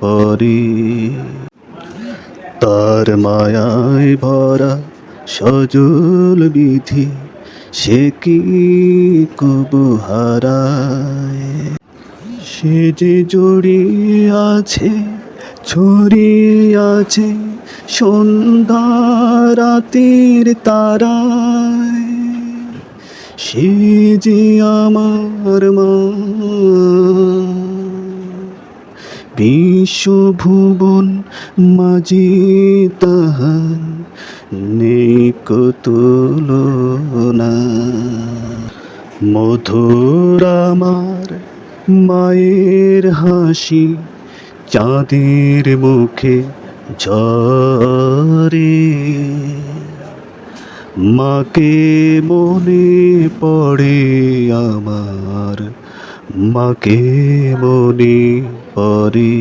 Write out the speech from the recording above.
পড়ে তার মায়ায় ভরা সজল বিধি সে কি কবু সে যে জড়িয়ে আছে, ছড়িয়ে আছে সন্ধ্যা রাতের তারায়। সে যে আমার মা বিশ্বভুবন মাঝে তাহার নেই তুলনা। মধুর আমার মায়ের হাসি চাঁদের মুখে ঝরে। মাকে মনে পড়ে আমার মাকে মনে পড়ে।